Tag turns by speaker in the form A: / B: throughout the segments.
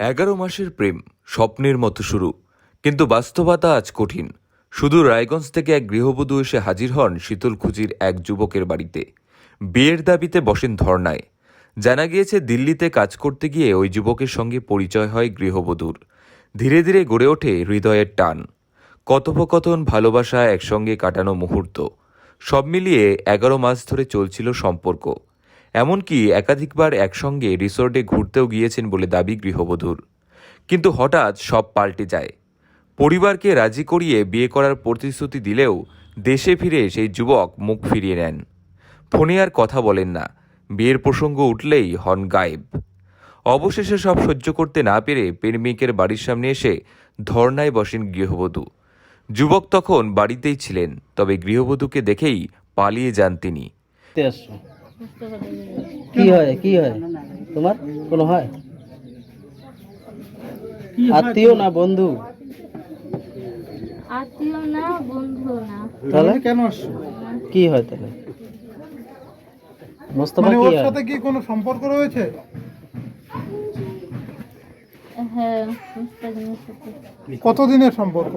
A: এগারো মাসের প্রেম স্বপ্নের মতো শুরু, কিন্তু বাস্তবতা আজ কঠিন। শুধু রায়গঞ্জ থেকে এক গৃহবধূ এসে হাজির হন শীতলকুচির এক যুবকের বাড়িতে। বিয়ের দাবিতে বসেন ধর্নায়। জানা গিয়েছে, দিল্লিতে কাজ করতে গিয়ে ওই যুবকের সঙ্গে পরিচয় হয় গৃহবধূর। ধীরে ধীরে গড়ে ওঠে হৃদয়ের টান। কথোপকথন, ভালোবাসা একসঙ্গে কাটানো মুহূর্ত। সব মিলিয়ে এগারো মাস ধরে চলছিল সম্পর্ক। এমনকি একাধিকবার একসঙ্গে রিসোর্টে ঘুরতেও গিয়েছেন বলে দাবি গৃহবধূর। কিন্তু হঠাৎ সব পাল্টে যায়। পরিবারকে রাজি করিয়ে বিয়ে করার প্রতিশ্রুতি দিলেও দেশে ফিরে সেই যুবক মুখ ফিরিয়ে নেন। ফোনে আর কথা বলেন না। বিয়ের প্রসঙ্গ উঠলেই হন গায়েব। অবশেষে সব সহ্য করতে না পেরে প্রেমিকের বাড়ির সামনে এসে ধর্নায় বসেন গৃহবধূ। যুবক তখন বাড়িতেই ছিলেন, তবে গৃহবধূকে দেখেই পালিয়ে যান তিনি।
B: কি হয় কি হয়? তোমার কোনো হয়? আত্মীয় না বন্ধু?
C: আত্মীয় না বন্ধু না।
B: তাহলে?
D: কেন
B: কি হয় তাহলে? মোস্তফা
D: মানে
B: কি হয়?
D: সাথে কি কোনো সম্পর্ক রয়েছে?
C: হ্যাঁ
D: কতদিনের সম্পর্ক?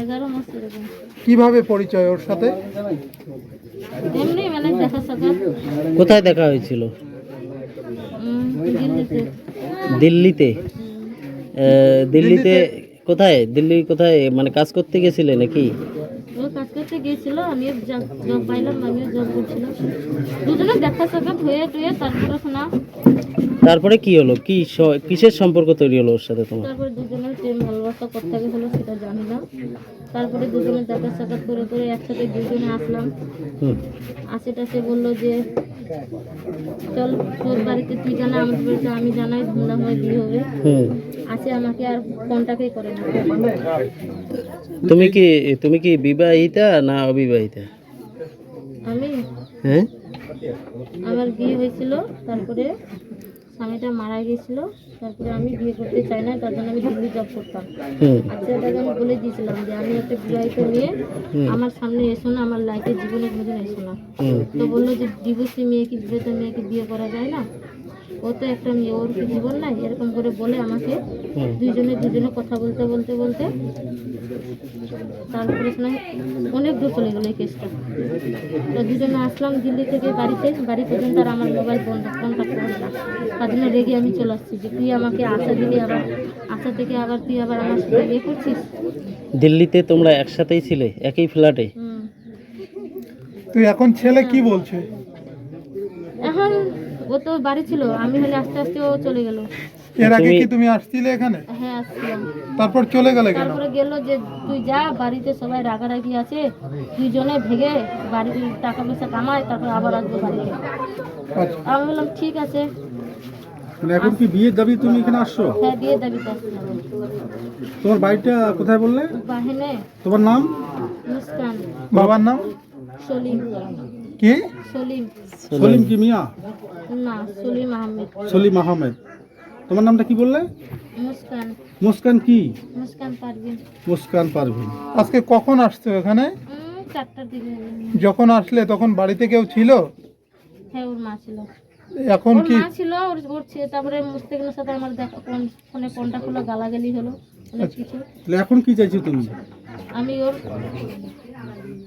C: এগারো মাস এরকম।
D: কীভাবে পরিচয় ওর সাথে?
C: এমনি মানে দেখা সাক্ষাৎ।
B: কোথায় দেখা হয়েছিল?
C: দিল্লিতে।
B: দিল্লিতে? কোথায়? দিল্লি কোথায়? মানে কাজ করতে গেছিলে নাকি?
C: ও কাজ করতে গিয়েছিল আমিও জব পাইলাম আমিও জব করছিলাম। দুজনে দেখা সাক্ষাৎ হয়ে টুয়ে তারপরে শোনা।
B: তারপরে কি হলো? কি কিসের সম্পর্ক তৈরি হলো ওর সাথে তোমার?
C: তারপরে দুজনের প্রেম ভালোবাসা কোথেকে হলো সেটা জানি না। তারপরে দুজনে দেখা সাক্ষাৎ করে করে একসাথে দুজনে আসলাম।
B: হুম।
C: আসে টাসে বলল যে চল তোর বাড়িতে তুই জানা আমার বাড়িতে আমি জানাই ধুমধাম হয়ে বিয়ে হবে।
B: হুম।
C: আসে আমাকে আর কন্টাক্টই করে না।
B: তুমি কি তুমি কি বিবাহিতা না অবিবাহিতা?
C: আমি?
B: হ্যাঁ?
C: আমার বিয়ে হয়েছিল তারপরে স্বামীটা মারা গেছিল তারপরে আমি বিয়ে করতে চাই না তার জন্য আমি দিল্লি জব করতাম। আচ্ছা তাকে আমি বলে দিয়েছিলাম যে আমি একটা বিবাহিত মেয়ে আমার সামনে এসো না আমার লাইফে জীবনে কোনোদিন এসো না। তো বলল যে ডিভোর্সি মেয়েকে বিবাহিত মেয়েকে বিয়ে করা যায় না? ও তো একটা মেয়ে ওর কি জীবন নাই? এরকম করে বলে আমাকে দুজনে দুজনে কথা বলতে বলতে বলতে তারপরে অনেক দূর চলে গেলো এই কেসটা। তো দুজনে আসলাম দিল্লি থেকে বাড়িতে। বাড়ি পর্যন্ত আর আমার মোবাইল বন্ধ কন্ট্যাক্ট করে না তার জন্য রেগে আমি চলে আসছি যে তুই আমাকে আশা দিলি আবার আশা থেকে আবার তুই আবার আমার সাথে ইয়ে করছিস?
B: দিল্লিতে তোমরা একসাথেই ছিলে একই ফ্ল্যাটে
D: তুই এখন ছেলে কি বলছে?
C: এখন ও তো বাড়ি ছিল আমি হলে আস্তে আস্তে ও চলে গেল।
D: এর আগে
B: তুমি-
D: কি তুমি আসছিলে এখানে?
C: হ্যাঁ আসছিলাম।
D: তারপর চলে গেলে কেন?
C: তারপরে গেল যে তুই যা বাড়িতে সবাই রাগারাগি আছে দুইজনে ভেগে বাড়িতে টাকা পয়সা কামায় তারপর আবার আসব বাড়িতে।
D: আচ্ছা।
C: আমি বললাম ঠিক আছে।
D: মানে এখন কি বিয়ের দাবি তুমি এখানে আসছো?
C: হ্যাঁ বিয়ে দাবিতে আসছিলাম
D: তোমার বাড়িটা কোথায় বললে?
C: বাহিনে
D: তোমার নাম?
C: মুস্কান।
D: বাবার নাম?
C: সলিম।
D: কি?
C: সলিম।
D: সলিম কি মিয়া?
C: না সলিম আহমেদ।
D: সলিম আহমেদ। তোমার নামটা কি বললে?
C: মুস্কান।
D: মুস্কান কি?
C: মুস্কান পারভিন।
D: মুস্কান পারভিন। আজকে কখন আসছো এখানে? যখন আসলে তখন বাড়িতে কেউ ছিল?
C: হ্যাঁ ওর মা ছিল।
D: এখন কি?
C: মা ছিল ওর ওর তারপরে মুস্তাকিনের সাথে আমার দেখা ফোন- ফোনে কন্টাক্ট হলো গালাগালি হলো অনেক কিছু।
D: এখন কি চাইছো তুমি?
C: আমি ওর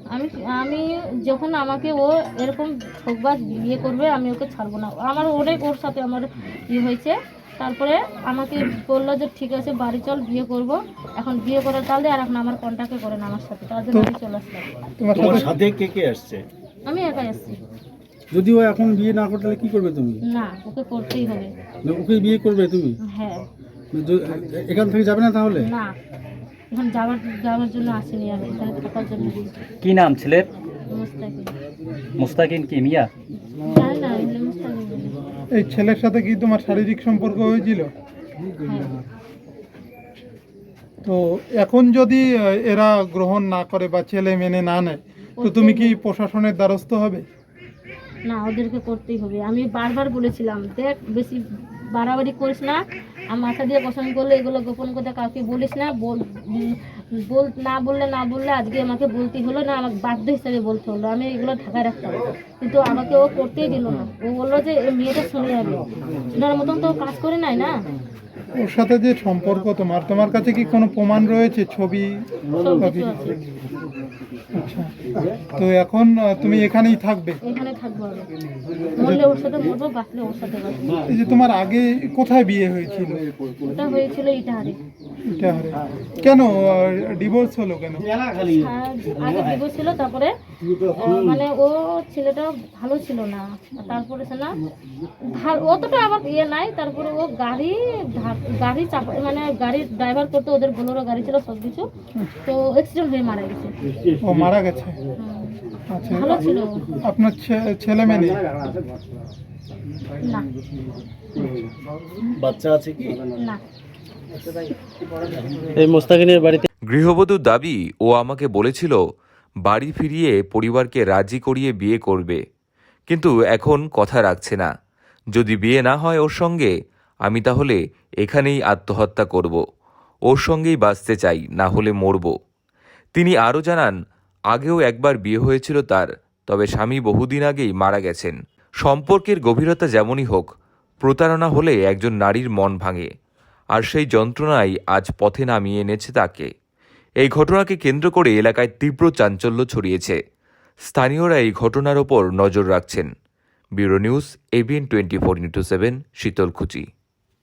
C: আমি আমি যখন আমাকে ও এরকম ঠকবাজ বিয়ে করবে আমি ওকে ছাড়বো না। আমার অনেক ওর সাথে আমার ইয়ে হয়েছে। তারপরে আমাকে বলল যে ঠিক আছে বাড়ি চল বিয়ে করব। এখন বিয়ে করার তাহলে আর এখন আমার কন্ট্যাক্টে করে না আমার সাথে। তার জন্য আমি চলে আসলাম।
D: তোমার সাথে
E: কে কে আসছে?
C: আমি একাই আসছি।
D: যদি ও এখন বিয়ে না করে তাহলে কি করবে তুমি?
C: না ওকে করতেই হবে।
D: ওকে বিয়ে করবে তুমি?
C: হ্যাঁ।
D: এখান থেকে যাবে না তাহলে?
C: না। এখন যাওয়ার যাওয়ার জন্য আসেনি আমি এখানে থাকার জন্য।
E: কি নাম ছেলের?
C: মুস্তাকিম।
E: মুস্তাকিন কি মিয়া?
C: না এমনি মুস্তাকিম। বলে।
D: এই ছেলের সাথে কি তোমার শারীরিক সম্পর্ক হয়েছিল?
C: হ্যাঁ
D: তো এখন যদি এরা গ্রহণ না করে বা ছেলে মেনে না নেয় তো তুমি কি প্রশাসনের দ্বারস্থ হবে?
C: না ওদেরকে করতেই হবে। আমি বারবার বলেছিলাম দেখ বেশি বাড়াবাড়ি করিস না আর মাথা দিয়ে পছন্দ করলে এগুলো গোপন কথা কাউকে বলিস না বল বল না বললে না বললে আজকে আমাকে বলতে হলো না আমাকে বাধ্য হিসাবে বলতে হলো। আমি এগুলো ঢাকায় রাখতাম কিন্তু আমাকে ও করতেই দিল না। ও বলল যে মেয়েটা শুনে যাবে। শোনার মতন তো কাজ করে নাই না?
D: ওর সাথে যে সম্পর্ক তোমার তোমার কাছে কি কোনো প্রমাণ রয়েছে? ছবি? আচ্ছা। তো এখন তুমি এখানেই থাকবে? এই যে তোমার আগে কোথায় বিয়ে হয়েছিল?
C: হয়েছিল ইটাহারে।
D: কেন ডিভোর্স হলো কেন
C: আগে ডিভোর্স ছিল তারপরে মানে ও ছেলেটা ভালো ছিল না। তারপরে সে না ভা- অতটা আবার ইয়ে নাই তারপরে ও গাড়ি গাড়ি চাপা মানে গাড়ি ড্রাইভার করতে ওদের বোলেরো গাড়ি ছিল সব কিছু তো অ্যাক্সিডেন্ট হয়ে মারা গেছে।
D: ও মারা গেছে? আচ্ছা।
C: ভালো ছিল
D: আপনার ছেলে মেয়ে নেই?
B: বাচ্চা আছে কি?
C: না।
B: বাড়িতে
A: গৃহবধূর দাবি, ও আমাকে বলেছিল, বাড়ি ফিরিয়ে পরিবারকে রাজি করিয়ে বিয়ে করবে। কিন্তু এখন কথা রাখছে না। যদি বিয়ে না হয় ওর সঙ্গে, আমি তাহলে এখানেই আত্মহত্যা করব। ওর সঙ্গেই বাঁচতে চাই, না হলে মরব। তিনি আরও জানান, আগেও একবার বিয়ে হয়েছিল তার, তবে স্বামী বহুদিন আগেই মারা গেছেন। সম্পর্কের গভীরতা যেমনই হোক, প্রতারণা হলে একজন নারীর মন ভাঙে। আর সেই যন্ত্রণাই আজ পথে নামিয়ে এনেছে তাকে। এই ঘটনাকে কেন্দ্র করে এলাকায় তীব্র চাঞ্চল্য ছড়িয়েছে। স্থানীয়রা এই ঘটনার ওপর নজর রাখছেন। Bureau news ABN twenty four into seven, Sitalkuchi.